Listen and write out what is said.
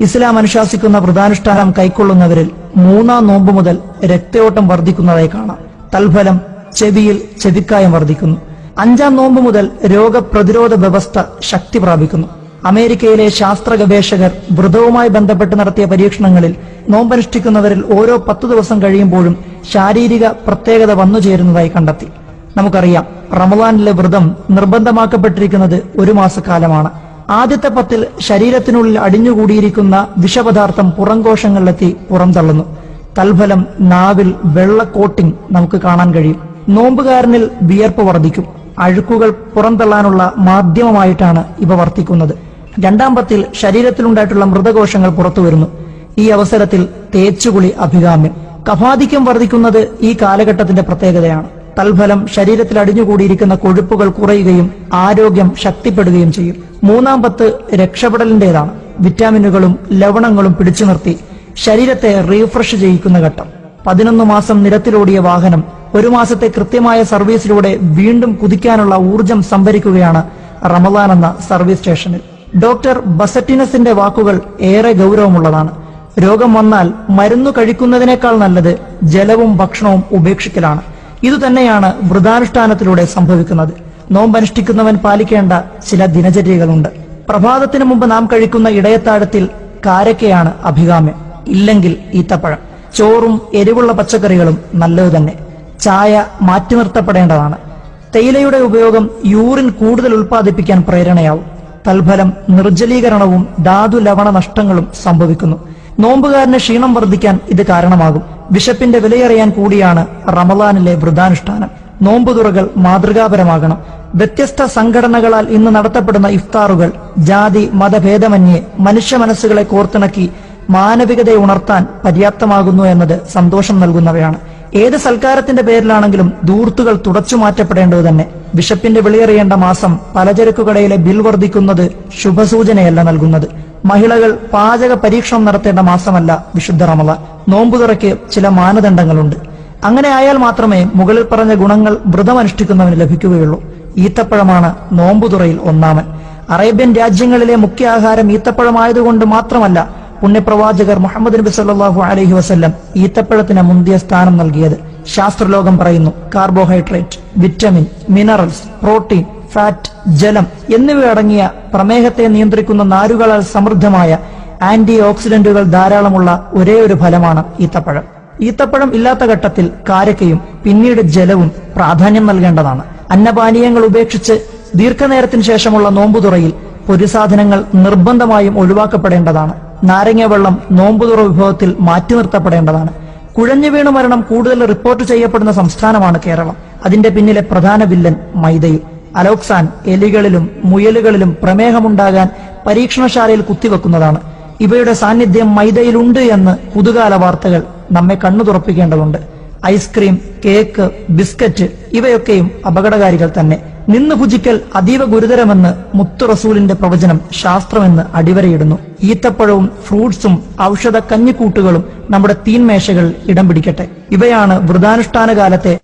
ഇസ്ലാം അനുശാസിക്കുന്ന വ്രതാനുഷ്ഠാനം കൈക്കൊള്ളുന്നവരിൽ മൂന്നാം നോമ്പ് മുതൽ രക്തയോട്ടം വർദ്ധിക്കുന്നതായി കാണാം. തൽഫലം ചെവിയിൽ ചെവിക്കായം വർദ്ധിക്കുന്നു. അഞ്ചാം നോമ്പ് മുതൽ രോഗപ്രതിരോധ വ്യവസ്ഥ ശക്തി പ്രാപിക്കുന്നു. അമേരിക്കയിലെ ശാസ്ത്ര ഗവേഷകർ വ്രതവുമായി ബന്ധപ്പെട്ട് നടത്തിയ പരീക്ഷണങ്ങളിൽ നോമ്പനുഷ്ഠിക്കുന്നവരിൽ ഓരോ പത്തു ദിവസം കഴിയുമ്പോഴും ശാരീരിക പ്രത്യേകത വന്നുചേരുന്നതായി കണ്ടെത്തി. നമുക്കറിയാം റമദാനിലെ വ്രതം നിർബന്ധമാക്കപ്പെട്ടിരിക്കുന്നത് ഒരു മാസക്കാലമാണ്. ആദ്യത്തെ പത്തിൽ ശരീരത്തിനുള്ളിൽ അടിഞ്ഞുകൂടിയിരിക്കുന്ന വിഷപദാർത്ഥം പുറംകോശങ്ങളിലെത്തി പുറംതള്ളുന്നു. തൽഫലം നാവിൽ വെള്ള കോട്ടിംഗ് നമുക്ക് കാണാൻ കഴിയും. നോമ്പുകാരനിൽ വിയർപ്പ് വർദ്ധിക്കും. അഴുക്കുകൾ പുറന്തള്ളാനുള്ള മാധ്യമമായിട്ടാണ് ഇവ വർത്തിക്കുന്നത്. രണ്ടാം പത്തിൽ ശരീരത്തിലുണ്ടായിട്ടുള്ള മൃതകോശങ്ങൾ പുറത്തു വരുന്നു. ഈ അവസരത്തിൽ തേച്ചുകുളി അഭികാമ്യം. കഫാധിക്യം വർദ്ധിക്കുന്നത് ഈ കാലഘട്ടത്തിന്റെ പ്രത്യേകതയാണ്. തൽഫലം ശരീരത്തിൽ അടിഞ്ഞുകൂടിയിരിക്കുന്ന കൊഴുപ്പുകൾ കുറയുകയും ആരോഗ്യം ശക്തിപ്പെടുകയും ചെയ്യും. മൂന്നാം പത്ത് രക്ഷപ്പെടലിന്റേതാണ്. വിറ്റാമിനുകളും ലവണങ്ങളും പിടിച്ചു നിർത്തി ശരീരത്തെ റീഫ്രഷ് ചെയ്യിക്കുന്ന ഘട്ടം. പതിനൊന്ന് മാസം നിരത്തിലോടിയ വാഹനം ഒരു മാസത്തെ കൃത്യമായ സർവീസിലൂടെ വീണ്ടും കുതിക്കാനുള്ള ഊർജം സംഭരിക്കുകയാണ് റമദാൻ എന്ന സർവീസ് സ്റ്റേഷനിൽ. ഡോക്ടർ ബസറ്റിനസിന്റെ വാക്കുകൾ ഏറെ ഗൗരവമുള്ളതാണ്. രോഗം വന്നാൽ മരുന്നു കഴിക്കുന്നതിനേക്കാൾ നല്ലത് ജലവും ഭക്ഷണവും ഉപേക്ഷിക്കലാണ്. ഇതുതന്നെയാണ് വ്രതാനുഷ്ഠാനത്തിലൂടെ സംഭവിക്കുന്നത്. നോമ്പനുഷ്ഠിക്കുന്നവൻ പാലിക്കേണ്ട ചില ദിനചര്യകളുണ്ട്. പ്രഭാതത്തിന് മുമ്പ് നാം കഴിക്കുന്ന ഇടയത്താഴത്തിൽ കാരക്കയാണ് അഭികാമ്യം. ഇല്ലെങ്കിൽ ഈത്തപ്പഴം. ചോറും എരിവുള്ള പച്ചക്കറികളും നല്ലതു തന്നെ. ചായ മാറ്റി നിർത്തപ്പെടേണ്ടതാണ്. തേയിലയുടെ ഉപയോഗം യൂറിൻ കൂടുതൽ ഉൽപ്പാദിപ്പിക്കാൻ പ്രേരണയാവും. തൽഫലം നിർജലീകരണവും ധാതു ലവണ നഷ്ടങ്ങളും സംഭവിക്കുന്നു. നോമ്പുകാരന് ക്ഷീണം വർദ്ധിക്കാൻ ഇത് കാരണമാകും. വിശപ്പിന്റെ വിലയറിയാൻ കൂടിയാണ് റമദാനിലെ വൃതാനുഷ്ഠാനം. നോമ്പുതുറകൾ മാതൃകാപരമാകണം. വ്യത്യസ്ത സംഘടനകളാൽ ഇന്ന് നടത്തപ്പെടുന്ന ഇഫ്താറുകൾ ജാതി മതഭേദമന്യേ മനുഷ്യ മനസ്സുകളെ കോർത്തിണക്കി മാനവികതയെ ഉണർത്താൻ പര്യാപ്തമാകുന്നു എന്നത് സന്തോഷം നൽകുന്നവയാണ്. ഏത് സൽക്കാരത്തിന്റെ പേരിലാണെങ്കിലും ദൂർത്തുകൾ തുടച്ചു മാറ്റപ്പെടേണ്ടത് തന്നെ. വിശപ്പിന്റെ വിളിയറിയേണ്ട മാസം പലചരക്കു കടയിലെ ബിൽ വർദ്ധിക്കുന്നത് ശുഭസൂചനയല്ല നൽകുന്നത്. മഹിളകൾ പാചക പരീക്ഷണം നടത്തേണ്ട മാസമല്ല വിശുദ്ധ റമദാൻ. നോമ്പുതുറയ്ക്ക് ചില മാനദണ്ഡങ്ങളുണ്ട്. അങ്ങനെ ആയാൽ മാത്രമേ മുകളിൽ പറഞ്ഞ ഗുണങ്ങൾ വ്രതമനുഷ്ഠിക്കുന്നവന് ലഭിക്കുകയുള്ളൂ. ഈത്തപ്പഴമാണ് നോമ്പുതുറയിൽ ഒന്നാമൻ. അറേബ്യൻ രാജ്യങ്ങളിലെ മുഖ്യ ആഹാരം ഈത്തപ്പഴമായതുകൊണ്ട് മാത്രമല്ല പുണ്യപ്രവാചകർ മുഹമ്മദ് നബി സല്ലാഹു അലഹി വസ്ല്ലം ഈത്തപ്പഴത്തിന് മുന്തിയ സ്ഥാനം നൽകിയത്. ശാസ്ത്രലോകം പറയുന്നു carbohydrate vitamin minerals protein fat ജലം എന്നിവയടങ്ങിയ പ്രമേഹത്തെ നിയന്ത്രിക്കുന്ന നാരുകളാൽ സമൃദ്ധമായ ആന്റി ഓക്സിഡന്റുകൾ ധാരാളമുള്ള ഒരേ ഒരു ഫലമാണ് ഈത്തപ്പഴം. ഈത്തപ്പഴം ഇല്ലാത്ത ഘട്ടത്തിൽ കാരക്കയും പിന്നീട് ജലവും പ്രാധാന്യം നൽകേണ്ടതാണ്. അന്നപാനീയങ്ങൾ ഉപേക്ഷിച്ച് ദീർഘനേരത്തിന് ശേഷമുള്ള നോമ്പുതുറയിൽ പൊരിസാധനങ്ങൾ നിർബന്ധമായും ഒഴിവാക്കപ്പെടേണ്ടതാണ്. നാരങ്ങ വെള്ളം നോമ്പുതുറ വിഭവത്തിൽ മാറ്റി നിർത്തപ്പെടേണ്ടതാണ്. കുഴഞ്ഞു വീണു മരണം കൂടുതൽ റിപ്പോർട്ട് ചെയ്യപ്പെടുന്ന സംസ്ഥാനമാണ് കേരളം. അതിന്റെ പിന്നിലെ പ്രധാന വില്ലൻ മൈദയിൽ. അലോക്സാൻ എലികളിലും മുയലുകളിലും പ്രമേഹമുണ്ടാകാൻ പരീക്ഷണശാലയിൽ കുത്തിവെക്കുന്നതാണ്. ഇവയുടെ സാന്നിധ്യം മൈദയിലുണ്ട് എന്ന് പുതുകാല വാർത്തകൾ നമ്മെ കണ്ണു തുറപ്പിക്കേണ്ടതുണ്ട്. ഐസ്ക്രീം കേക്ക് ബിസ്ക്കറ്റ് ഇവയൊക്കെയും അപകടകാരികൾ തന്നെ. നിന്ന് ഭുജിക്കൽ അതീവ ഗുരുതരമെന്ന് മുത്തു റസൂലിന്റെ പ്രവചനം ശാസ്ത്രമെന്ന് അടിവരയിടുന്നു. ഈത്തപ്പഴവും ഫ്രൂട്ട്സും ഔഷധ കഞ്ഞിക്കൂട്ടുകളും നമ്മുടെ തീൻമേശകൾ ഇടം പിടിക്കട്ടെ. ഇവയാണ് വ്രതാനുഷ്ഠാന കാലത്തെ